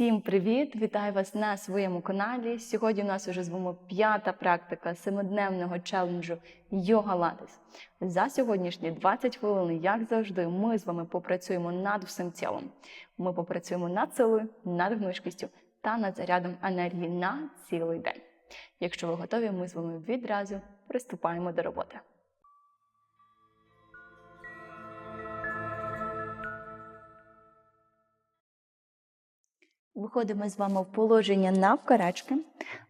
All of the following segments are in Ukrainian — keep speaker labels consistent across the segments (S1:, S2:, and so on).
S1: Всім привіт! Вітаю вас на своєму каналі. Сьогодні у нас уже з вами п'ята практика семидневного челенджу Йога Латес. За сьогоднішні 20 хвилин, як завжди, ми з вами попрацюємо над всім тілом. Ми попрацюємо над силою, над гнучкістю та над зарядом енергії на цілий день. Якщо ви готові, ми з вами відразу приступаємо до роботи. Виходимо з вами в положення навкарачки.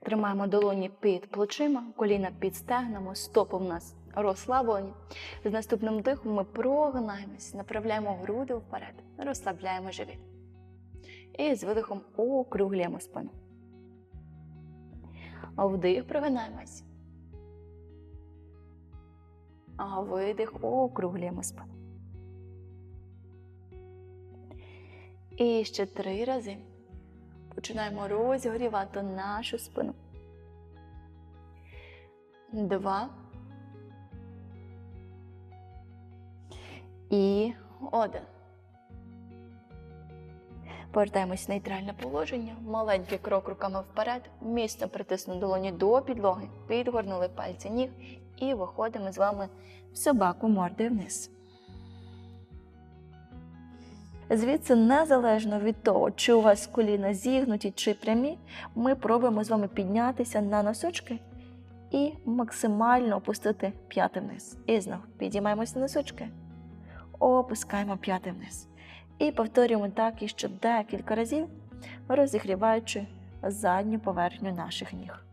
S1: Тримаємо долоні під плечима, коліна під стегнами, стопи в нас розслаблені. З наступним дихом ми прогинаємось, направляємо груди вперед, розслабляємо живіт. І з видихом округлюємо спину. Вдих, прогинаємось. А видих, округлюємо спину. І ще три рази починаємо розігрівати нашу спину. Два. І один. Повертаємось в нейтральне положення. Маленький крок руками вперед. Міцно притиснули долоні до підлоги, підгорнули пальці ніг і виходимо з вами в собаку мордою вниз. Звідси, незалежно від того, чи у вас коліна зігнуті чи прямі, ми пробуємо з вами піднятися на носочки і максимально опустити п'яти вниз. І знову підіймаємося на носочки, опускаємо п'яти вниз. І повторюємо так іще декілька разів, розігріваючи задню поверхню наших ніг.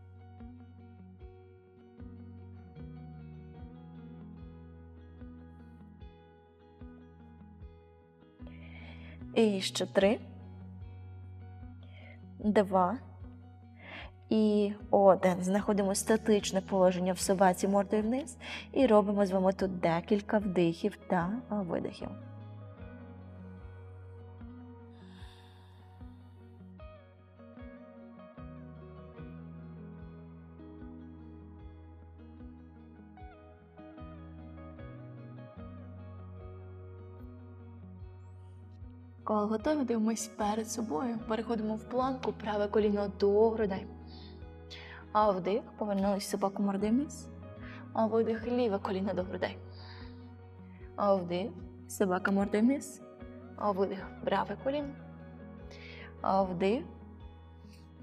S1: І ще три, два і один. Знаходимо статичне положення в собаці мордою вниз і робимо з вами тут декілька вдихів та видихів. Коли готові, дивимось перед собою. Переходимо в планку, праве коліно до грудей. А вдих, повернулись собаку вниз. А видих, ліве коліно до грудей. А вдих, собака вниз. А видих, праве коліно. А вдих.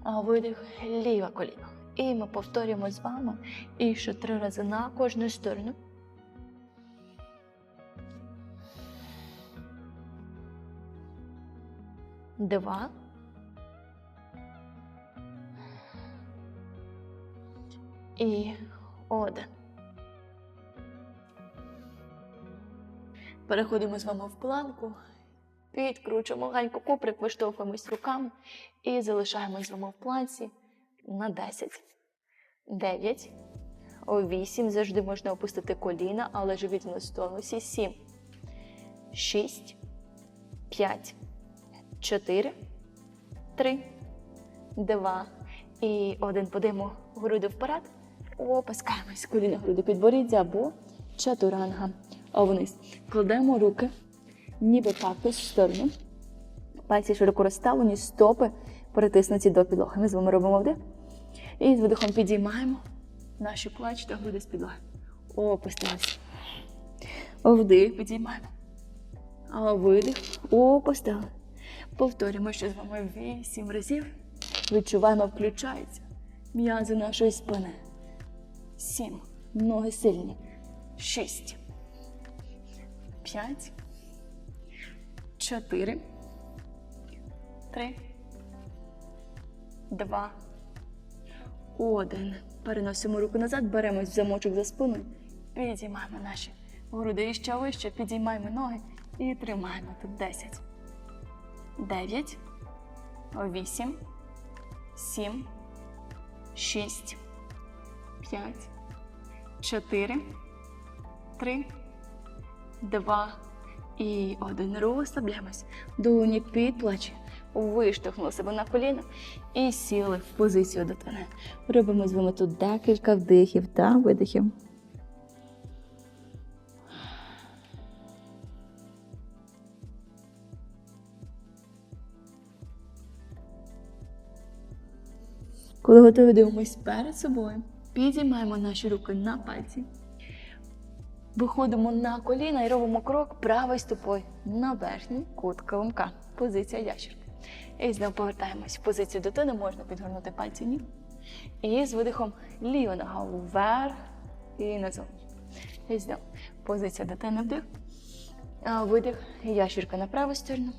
S1: А видих, ліве коліно. І ми повторюємо з вами і ще три рази на кожну сторону. Два. І один. Переходимо з вами в планку. Підкручуємо легенько куприк, виштовхуємось руками і залишаємось з вами в планці на 10. 9. 8. Завжди можна опустити коліна, але живіт в тонусі. 7. 6. 5. 4, 3, 2 і 1. Подимо груди вперед. Опускаємось. Коліна груди підборіддя або чатуранга. Вниз. Кладемо руки, ніби папись в сторону. Пальці широко розставлені, стопи притиснуті до підлоги. Ми з вами робимо вдих. І з видихом підіймаємо наші плечі та груди з підлоги. Опустились. Вдих, підіймаємо. А видих. Опустили. Повторюємо ще з вами вісім разів. Відчуваємо, включаються м'язи нашої спини. Сім. Ноги сильні. Шість. П'ять. Чотири. Три. Два. Один. Переносимо руку назад, беремось в замочок за спиною. Підіймаємо наші груди і ще вище. Підіймаємо ноги і тримаємо тут десять. 9, 8, 7, 6, 5, 4, 3, 2 і 1. Розслабляємось. Долоні під плечі. Виштовхнули себе на коліна і сіли в позицію дитини. Робимо з вами тут декілька вдихів та видихів. Коли готові дивимось перед собою, підіймаємо наші руки на пальці. Виходимо на коліна і робимо крок правою стопою на верхній кут килимка. Позиція ящерки. І знову повертаємось в позицію дитини, можна підгорнути пальці ніг. І з видихом ліва нога вверх і назовні. І знову позиція дитини вдих. А видих, ящерка на праву сторону.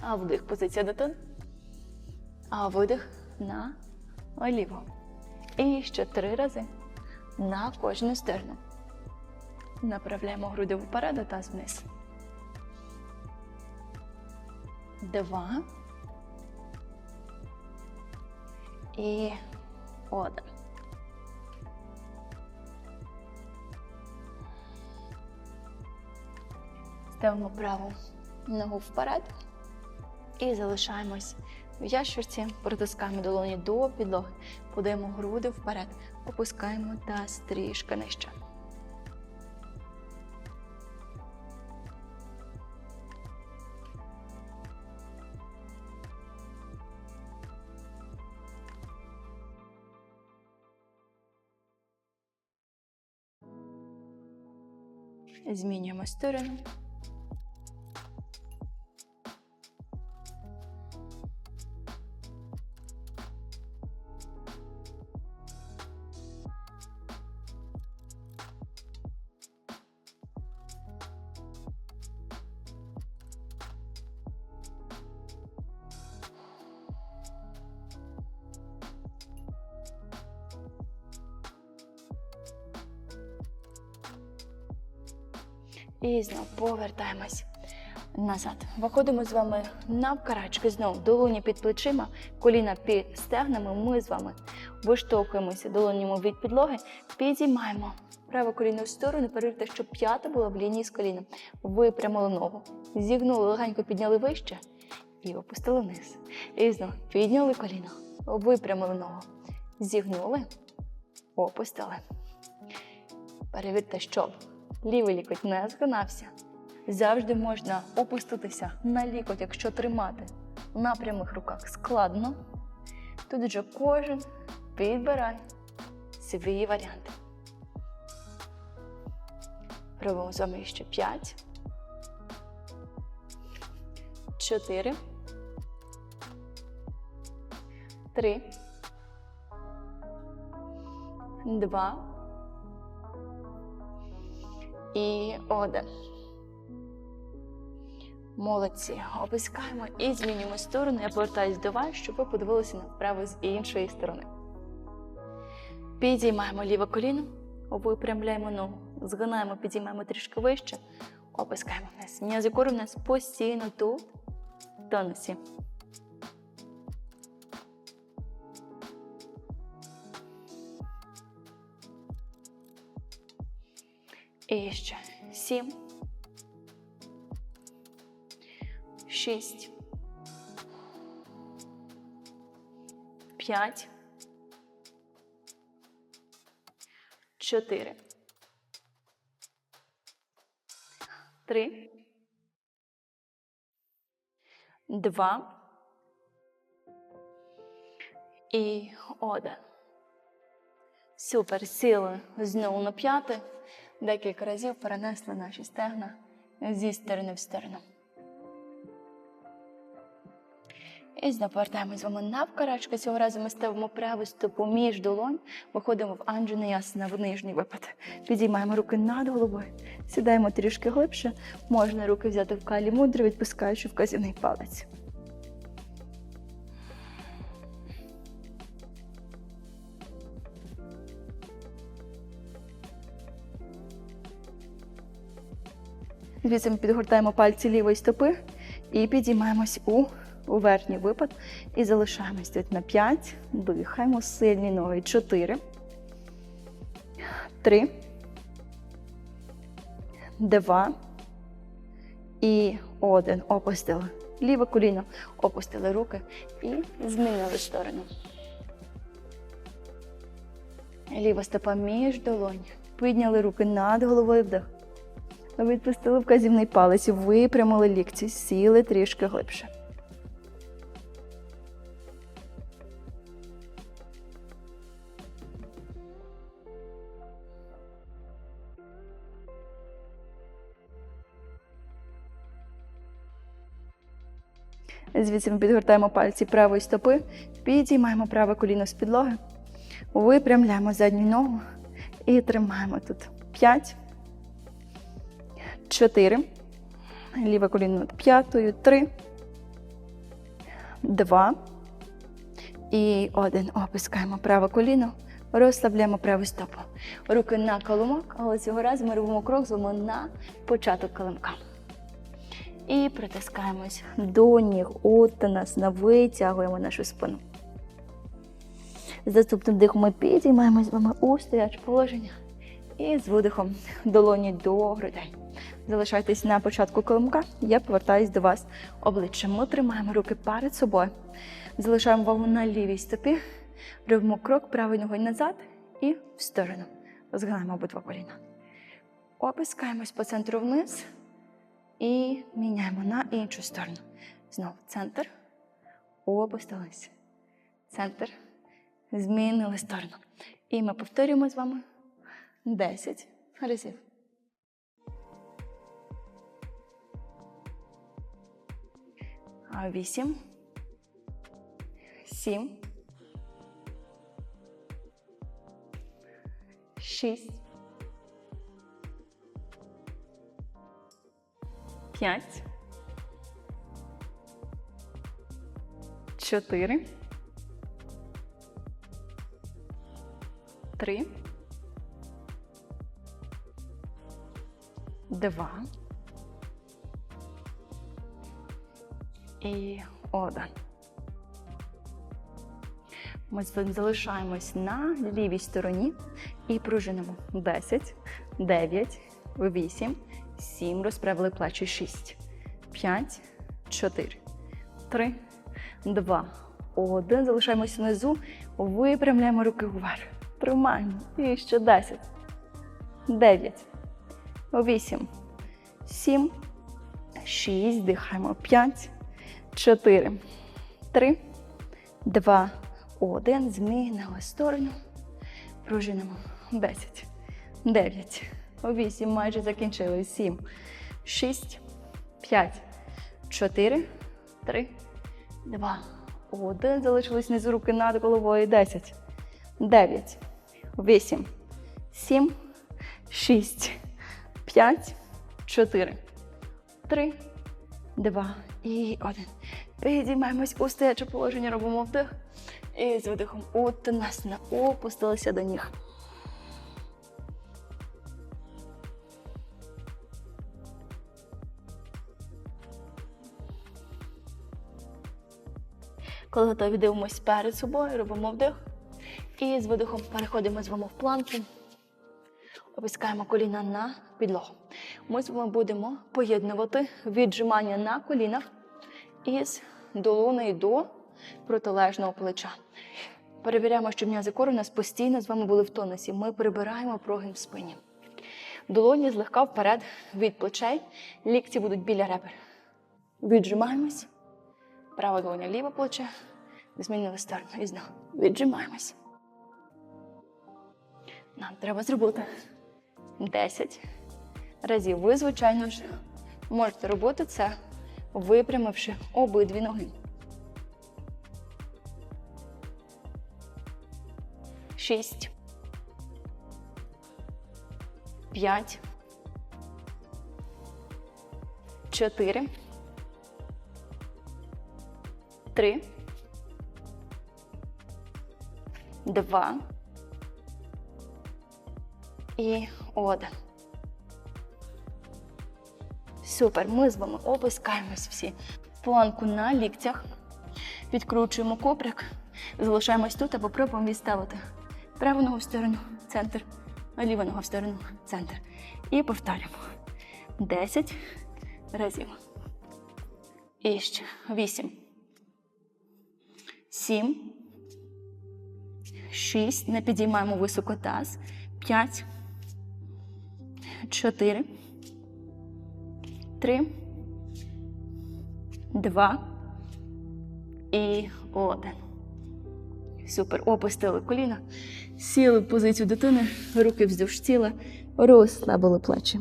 S1: А вдих, позиція дитини. А видих на ліву. І ще три рази на кожну сторону. Направляємо груди вперед, а таз вниз. Два. І один. Ставимо праву ногу вперед і залишаємось в ящурці, притискаємо долоні до підлоги, подаємо груди вперед, опускаємо таз трішки нижче. Змінюємо сторону. Назад. Виходимо з вами навкарачки. Знову долоні під плечима, коліна під стегнами. Ми з вами виштовхуємося долонями від підлоги, підіймаємо праве коліно в сторону, перевірте, щоб п'ята була в лінії з коліном. Випрямили ногу, зігнули, легенько підняли вище і опустили вниз. І знову підняли коліно, випрямили ногу, зігнули, опустили. Перевірте, щоб лівий лікоть не згинався. Завжди можна опуститися на лікоть, якщо тримати на прямих руках складно. Тут вже кожен підбирає свій варіант. Робимо з вами ще 5, 4, 3, 2, і один. Молодці. Опускаємо і змінюємо сторону. Я повертаюсь до вас, щоб ви подивилися на вправу з іншої сторони. Підіймаємо ліве коліно, випрямляємо ногу, згинаємо, підіймаємо трішки вище, опускаємо вниз. М'язи кору в нас постійно тут, в тонусі. І ще сім. Шість. П'ять. Чотири. Три. Два. І один. Супер. Сіли знову на п'яти. Декілька разів перенесли наші стегна зі сторони в сторону. І знову повертаємось з вами навкарачки. Цього разу ми ставимо праву стопу між долонь, виходимо в анджуна ясна в нижній випад. Підіймаємо руки над головою, сідаємо трішки глибше. Можна руки взяти в калі мудро, відпускаючи вказівний палець. Звідси ми підгортаємо пальці лівої стопи і підіймаємось у, у верхній випад. І залишаємось тут на 5. Дихаємо сильні ноги. 4. 3. 2. І один. Опустили. Ліве коліно. Опустили руки і змінили сторону. Ліва стопа між долонь. Підняли руки над головою вдих. Відпустили вказівний палець, випрямили лікці, сіли трішки глибше.
S2: Звідси ми підгортаємо пальці правої стопи, підіймаємо праве коліно з підлоги, випрямляємо задню ногу і тримаємо тут. П'ять, чотири. Ліве коліно над п'ятою, три, два і один. Опускаємо праве коліно, розслабляємо праву стопу. Руки на килимок, але цього разу ми робимо крок з на початок килимка. І притискаємось до ніг. От нас на витягуємо нашу спину. З наступним дихом ми підіймаємось з вами у стояче положення. І з видихом долоні до грудей. Залишайтесь на початку килимка, я повертаюсь до вас обличчям. Ми тримаємо руки перед собою. Залишаємо вагу на лівій стопі. Робимо крок правою ногою назад і в сторону. Згинаємо обидва коліна. Опускаємось по центру вниз і міняємо на іншу сторону. Знову центр. Опустились. Центр. Змінили сторону. І ми повторюємо з вами 10 разів. Вісім. Сім. Шість. П'ять. Чотири. Три. Два. І один. Ми залишаємось на лівій стороні і пружинимо. 10, 9, 8, 7, розправили плечі 6, 5, 4, 3, 2, 1. Залишаємось внизу, випрямляємо руки вверх. Тримаємо. І ще 10, 9, 8, 7, 6, дихаємо. 5, 4, 3, 2, 1. Змінили сторону. Пружинимо. 10, 9, 8. Майже закінчили. 7, 6, 5, 4, 3, 2, 1. Залишились внизу руки над головою. 10, 9, 8, 7, 6, 5, 4, 3, 2 і 1. Підіймаємось у стояче положення, робимо вдих. І з видихом от нас на опустилися до ніг. Коли готові дивимось перед собою, робимо вдих. І з видихом переходимо з вами в планку. Опускаємо коліна на підлогу. Ми з вами будемо поєднувати віджимання на колінах із долонею до протилежного плеча. Перевіряємо, щоб м'язи кору у нас постійно з вами були в тонусі. Ми прибираємо прогин в спині. Долоні злегка вперед від плечей, лікті будуть біля ребер. Віджимаємось. Права долоня, ліве плече. Змінили сторону. І знову віджимаємось. Нам треба зробити 10 разів. Ви, звичайно ж, можете робити це, випрямивши обидві ноги. 6, 5, 4, 3, 2 і 1. Супер. Ми з вами опускаємось всі планку на ліктях. Підкручуємо коприк. Залишаємось тут або пробуємо відставити праву ногу в сторону, центр, а ліву ногу в сторону, центр. І повторюємо. 10 разів. І ще 8. 7. 6. Не підіймаємо високо таз. 5. 4. 3. 2. І 1. Супер. Опустили коліна. Сіли в позицію дитини, руки вздовж тіла, розслабили плечі.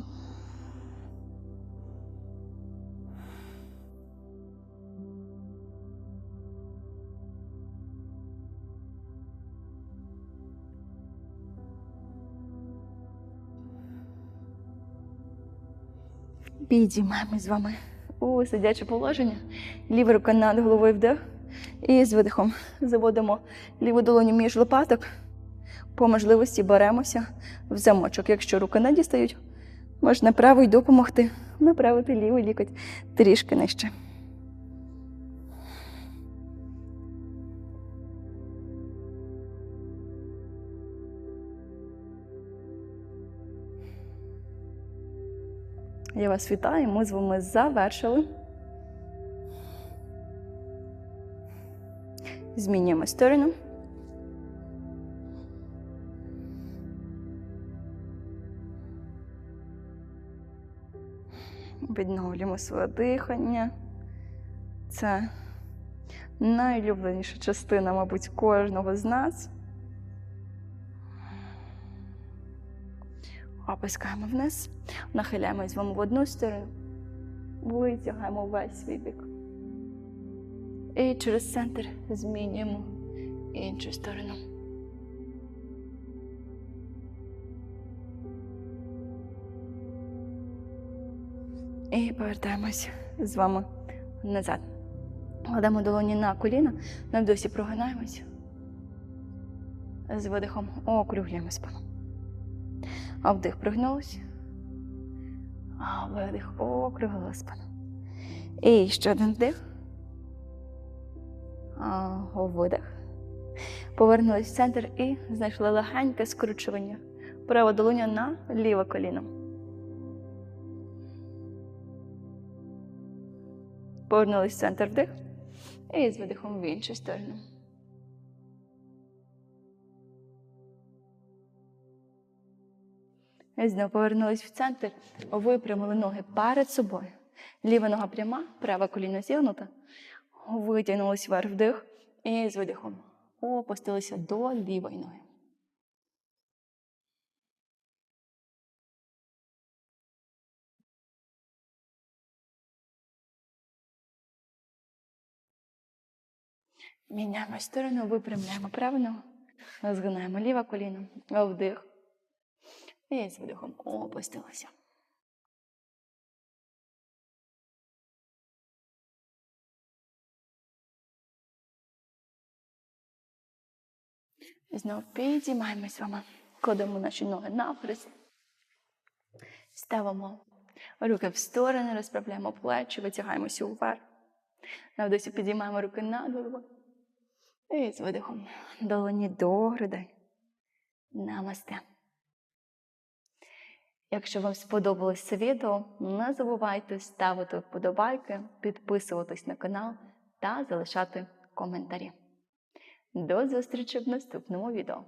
S2: Підіймаємось з вами у сидяче положення. Ліва рука над головою вдих. І з видихом заводимо ліву долоню між лопаток. По можливості беремося в замочок. Якщо руки не дістають, можна правою допомогти направити лівий лікоть трішки нижче. Я вас вітаю, ми з вами завершили. Змінюємо сторону. Відновлюємо своє дихання. Це найулюбленіша частина, мабуть, кожного з нас. Опускаємо вниз, нахиляємось з вами в одну сторону, витягаємо весь свій бік. І через центр змінюємо іншу сторону. І повертаємось з вами назад. Кладемо долоні на коліна, на вдосі прогинаємось. З видихом округлюємо спину. А вдих пригнулась. А видих округлила спину. І ще один вдих. А, видих. Повернулись в центр і знайшли легеньке скручування. Права долоня на ліве коліно. Повернулись в центр вдих. І з видихом в іншу сторону. Знову повернулись в центр, випрямили ноги перед собою. Ліва нога пряма, праве коліно зігнуте. Витягнулись вверх вдих і з видихом опустилися до лівої ноги. Міняємо сторону, випрямляємо праву ногу, згинаємо ліве коліно, вдих. І з видихом опустилася. І Знову підіймаємось з вами. Кладемо наші ноги навхрест. Ставимо руки в сторони, розправляємо плечі, витягаємося вверх. На вдосі підіймаємо руки над головою. І з видихом долоні до грудей. Намасте. Якщо вам сподобалось це відео, не забувайте ставити вподобайки, підписуватись на канал та залишати коментарі. До зустрічі в наступному відео.